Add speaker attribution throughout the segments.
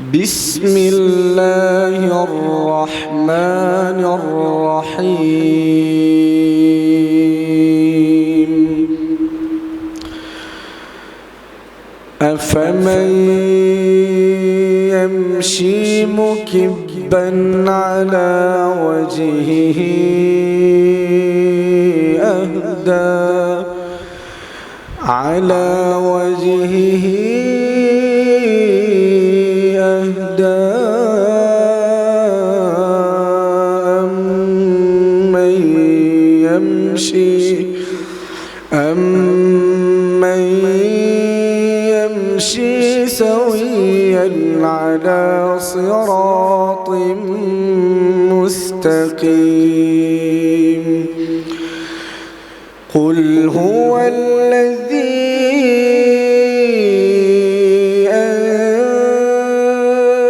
Speaker 1: بسم الله الرحمن الرحيم. أفمن يمشي مكبا على وجهه أهدى على يمشي. أمن يمشي سويا على صراط مستقيم. قل هو الذي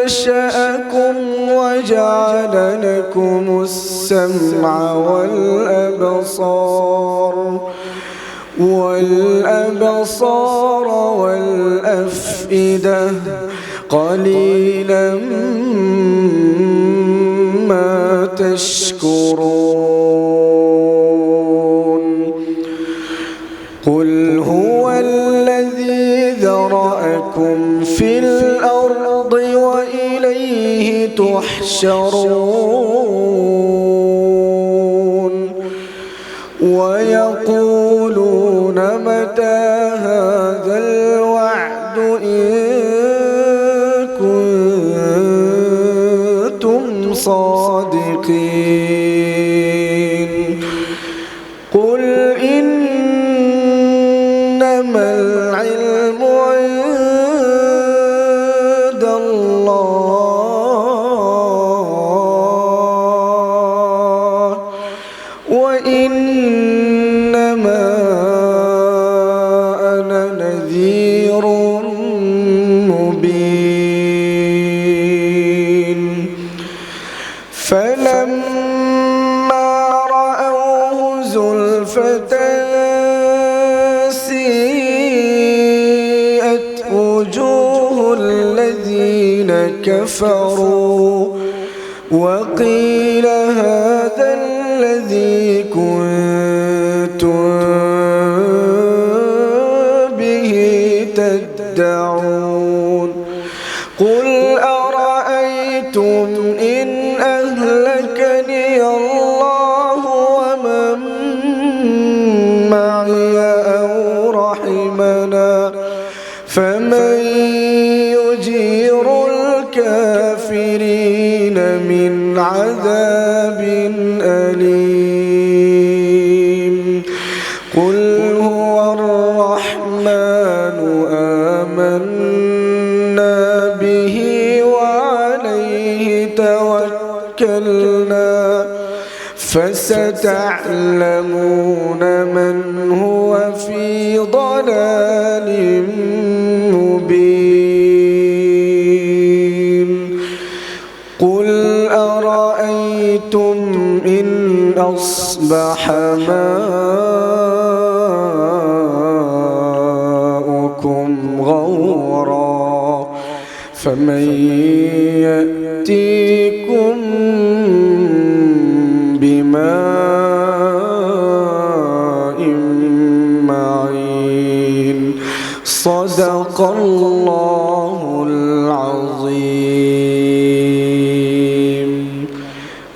Speaker 1: أنشأكم وجعل لكم السمع والأبصار والأبصار والأفئدة. قليلا ما تشكرون. تحشرون ويقولون متى هذا الوعد فلما رأوه زلفة سيئت وجوه الذين كفروا وقيل هذا الذي كنتم به تدعون يجير الكافرين من عذاب أليم. قل هو الرحمن آمنا به وعليه توكلنا. فستعلمون من هو في ضلال مبين. قل أرأيتم إن أصبح ماؤكم غورا فمن صدق الله العظيم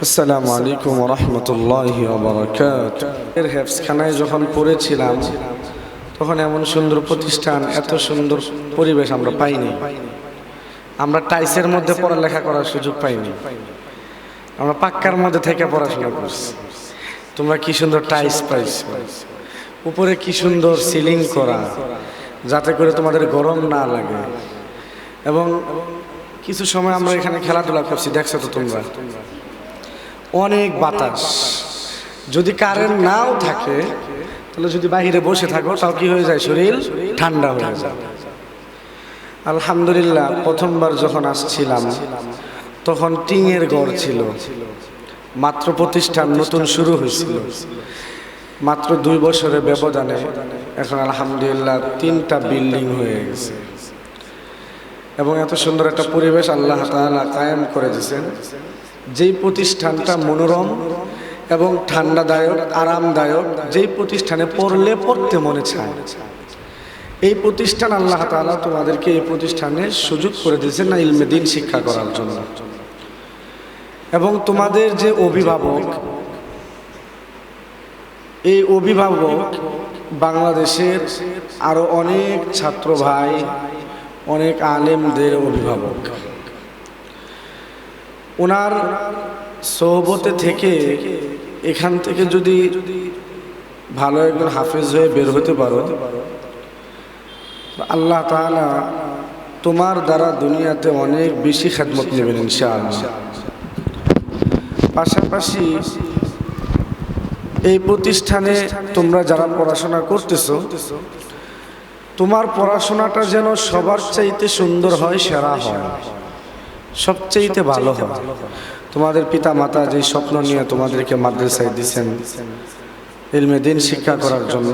Speaker 1: আসসালামু আলাইকুম রহমতুল্লাহ বরকাত এর হেফসখানায় যখন পড়েছিলাম তখন এমন সুন্দর প্রতিষ্ঠান এত সুন্দর পরিবেশ আমরা পাইনি আমরা টাইসের মধ্যে পড়ালেখা করার সুযোগ পাইনি আমরা পাক্কার মধ্যে থেকে পড়াশোনা করছি তোমরা কি সুন্দর টাইস পাইছো উপরে কি সুন্দর সিলিং করা যাতে করে তোমাদের গরম না লাগে। এবং কিছু সময় আমরা এখানে খেলাধুলা করছি, দেখছ তো তোমরা। অনেক বাতাস। যদি কারেন্ট নাও থাকে, তাহলে যদি বাইরে বসে থাকো, তাও কি হয়ে যায়? শরীর ঠান্ডা হয়ে যায়। আলহামদুলিল্লাহ, প্রথমবার যখন আসছিলাম, তখন টিঙের গড় ছিল। মাত্র প্রতিষ্ঠান নতুন শুরু হয়েছিল। মাত্র দুই বছরের ব্যবধানে এখন আলহামদুলিল্লাহ তিনটা বিল্ডিং হয়ে গেছে।
Speaker 2: এবং এত সুন্দর একটা পরিবেশ আল্লাহ তাআলা কায়েম করে দিয়েছেন। যেই প্রতিষ্ঠানটা মনোরম এবং ঠান্ডাদায়ক, আরামদায়ক, যেই প্রতিষ্ঠানে পড়লে পড়তে মনে চায়, এই প্রতিষ্ঠান আল্লাহ তাআলা তোমাদেরকে এই প্রতিষ্ঠানে সুযোগ করে দিয়েছেন না ইলমে দিন শিক্ষা করার জন্য। এবং তোমাদের যে অভিভাবক এই অভিভাবক বাংলাদেশের আরও অনেক ছাত্র ভাই, অনেক আলেমদের অভিভাবক। ওনার সহবতে থেকে এখান থেকে যদি ভালো একজন হাফেজ হয়ে বের হতে পারো, আল্লাহ তাআলা তোমার দ্বারা দুনিয়াতে অনেক বেশি খেদমত নেবেন ইনশাআল্লাহ। পাশাপাশি এই প্রতিষ্ঠানে তোমরা যারা পড়াশোনা করতেছো, তোমার পড়াশোনাটা যেন সবার চাইতে সুন্দর হয়, সেরা হয়। সবচাইতে ভালো হয়। তোমাদের পিতা মাতা যে স্বপ্ন নিয়ে তোমাদেরকে মাদ্রাসায় দিচ্ছেন ইলমে দিন শিক্ষা করার জন্য,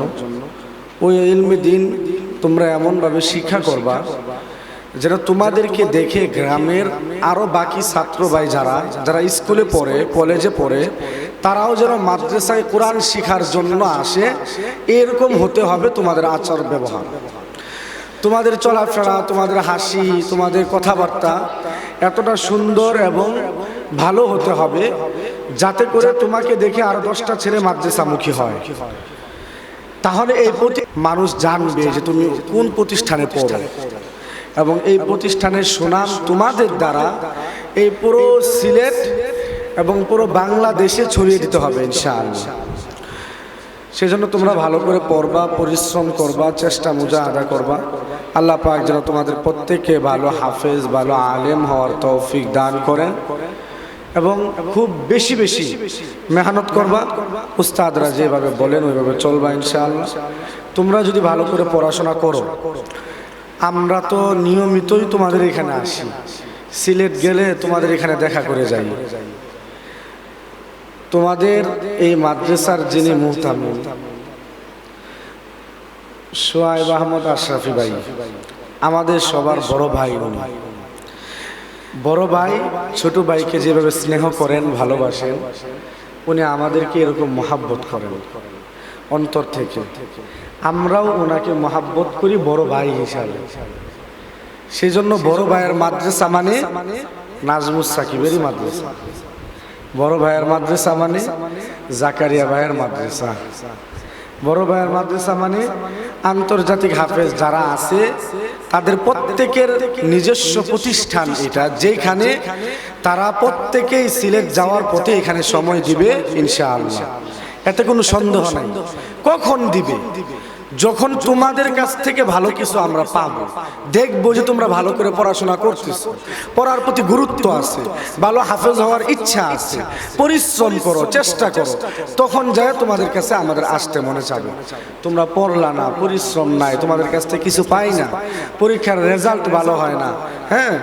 Speaker 2: ওই ইলমে দিন তোমরা এমনভাবে শিক্ষা করবা যেন তোমাদেরকে দেখে গ্রামের আরও বাকি ছাত্র ভাই যারা যারা স্কুলে পড়ে, কলেজে পড়ে তারাও যেন মাদ্রাসায় কোরআন শিখার জন্য আসে, এরকম হতে হবে তোমাদের আচার ব্যবহার। তোমাদের চলাফেরা, তোমাদের হাসি, তোমাদের কথাবার্তা এতটা সুন্দর এবং ভালো হতে হবে যাতে করে তোমাকে দেখে আরও দশটা ছেলে মাদ্রাসামুখী হয়। তাহলে এই প্রতি মানুষ জানবে যে তুমি কোন প্রতিষ্ঠানে পড়ো। এবং এই প্রতিষ্ঠানের সুনাম তোমাদের দ্বারা এই পুরো সিলেট এবং পুরো বাংলাদেশে ছড়িয়ে দিতে হবে, ইনশাআল্লাহ। সেজন্য তোমরা ভালো করে পড়বা, পরিশ্রম করবা, চেষ্টা মুজা আদা করবা। আল্লাহ পাক যেন তোমাদের প্রত্যেককে ভালো হাফেজ, ভালো আলেম হওয়ার তৌফিক দান করেন এবং খুব বেশি বেশি মেহনত করবা। উস্তাদরা যেভাবে বলেন, ওইভাবে চলবা, ইনশাআল্লাহ। তোমরা যদি ভালো করে পড়াশোনা করো, আমরা তো নিয়মিতই তোমাদের এখানে আসি। সিলেট গেলে তোমাদের এখানে দেখা করে যাই। তোমাদের এই মাদ্রাসার যিনি মুহতামিম, সোয়াইব আহমদ আশরাফি ভাই, আমাদের সবার বড় ভাই উনি। বড় ভাই, ছোট ভাইকে যেভাবে স্নেহ করেন, ভালোবাসেন, উনি আমাদেরকে এরকম মহাব্বত করেন অন্তর থেকে। আমরাও ওনাকে মহাব্বত করি বড় ভাই হিসাবে। সেজন্য বড় ভাইয়ের মাদ্রাসা মানে নাজমুস সাকিবেরই মাদ্রাসা। বড় ভাইয়ের মাদ্রাসা মানে জাকারিয়া ভাইয়ের মাদ্রাসা। বড় ভাইয়ের মাদ্রাসা মানে আন্তর্জাতিক হাফেজ যারা আছে, তাদের প্রত্যেকের নিজস্ব প্রতিষ্ঠান এটা যেখানে তারা প্রত্যেকেই সিলেট যাওয়ার পথে এখানে সময় দিবে, ইনশাআল্লাহ। এতে কোনো সন্দেহ নাই। কখন দিবে? যখন তোমাদের কাছ থেকে ভালো কিছু আমরা পাবো, দেখব যে তোমরা ভালো করে পড়াশোনা করতেছো। পড়ার প্রতি গুরুত্ব আছে, ভালো হাফেজ হওয়ার ইচ্ছা আছে, পরিশ্রম করো, চেষ্টা করো। তখন যায় তোমাদের কাছে আমাদের আসতে মনে চাবে। তোমরা পড়লা না, পরিশ্রম নাই, তোমাদের কাছ থেকে কিছু পাই না, পরীক্ষার রেজাল্ট ভালো হয় না হ্যাঁ?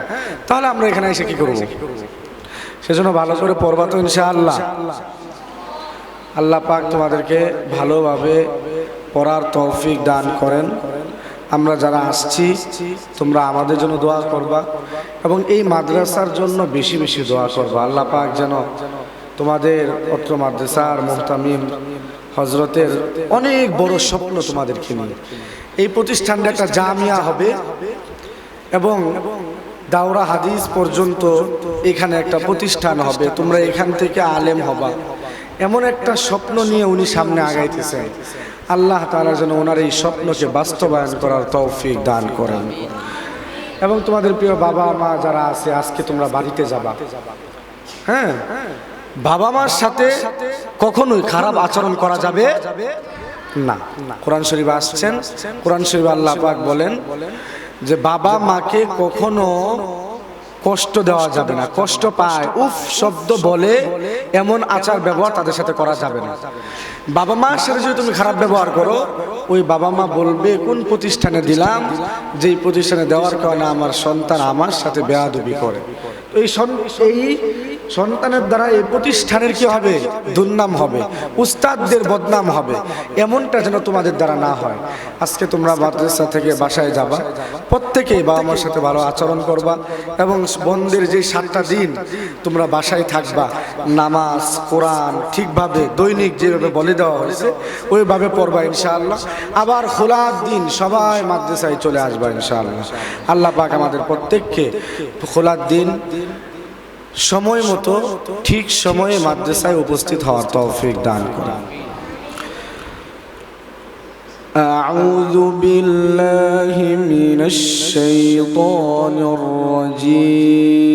Speaker 2: তাহলে আমরা এখানে এসে কি করব? সেজন্য ভালো করে পড়বা তো ইনশাআল্লাহ। আল্লাহ পাক তোমাদেরকে ভালোভাবে পড়ার তৌফিক দান করেন। আমরা যারা আসছি, তোমরা আমাদের জন্য দোয়া করবা এবং এই মাদ্রাসার জন্য বেশি বেশি দোয়া করবা। আল্লাহ পাক যেন তোমাদের অত্র মাদ্রাসার মোহতামিম হজরতের অনেক বড় স্বপ্ন তোমাদেরকে নিয়ে। এই প্রতিষ্ঠানটা একটা জামিয়া হবে এবং দাওরা হাদিস পর্যন্ত এখানে একটা প্রতিষ্ঠান হবে। তোমরা এখান থেকে আলেম হবা। এমন একটা স্বপ্ন নিয়ে উনি সামনে আগাইতেছেন। আল্লাহ তাআলা যেন ওনার এই স্বপ্নকে বাস্তবায়ন করার তৌফিক দান করেন। এবং তোমাদের প্রিয় বাবা মা যারা আছে, আজকে তোমরা বাড়িতে যাবা। হ্যাঁ? বাবা মার সাথে কখনোই খারাপ আচরণ করা যাবে না। কোরআন শরীফ আসছেন। কোরআন শরীফ আল্লাহ পাক বলেন যে, বাবা মাকে কখনো কষ্ট দেওয়া যাবে না, কষ্ট পায়। উফ, শব্দ বলে এমন আচার ব্যবহার তাদের সাথে করা যাবে না। বাবা মা সাথে যদি তুমি খারাপ ব্যবহার করো, ওই বাবা মা বলবে, কোন প্রতিষ্ঠানে দিলাম? যেই প্রতিষ্ঠানে দেওয়ার কারণে আমার সন্তান আমার সাথে বেয়াদবি করে। তো এই এই সন্তানের দ্বারা এই প্রতিষ্ঠানের কি হবে? দুর্নাম হবে। উস্তাদদের বদনাম হবে। এমনটা যেন তোমাদের দ্বারা না হয়। আজকে তোমরা মাদ্রাসা থেকে বাসায় যাবা। প্রত্যেকেই বাবা মার সাথে ভালো আচরণ করবা এবং বন্ধের যে সাতটা দিন তোমরা বাসায় থাকবা, নামাজ, কোরআন ঠিকভাবে, দৈনিক যেভাবে বলে দেওয়া হয়েছে, ওইভাবে পড়বা ইনশাআল্লাহ। আবার খোলার দিন সবাই মাদ্রাসায় চলে আসবা ইনশাআল্লাহ। আল্লাহ পাক আমাদের প্রত্যেককে খোলার দিন সময় মতো ঠিক সময়ে মাদ্রাসায় উপস্থিত হওয়ার তৌফিক দান করেন أعوذ بالله من الشيطان الرجيم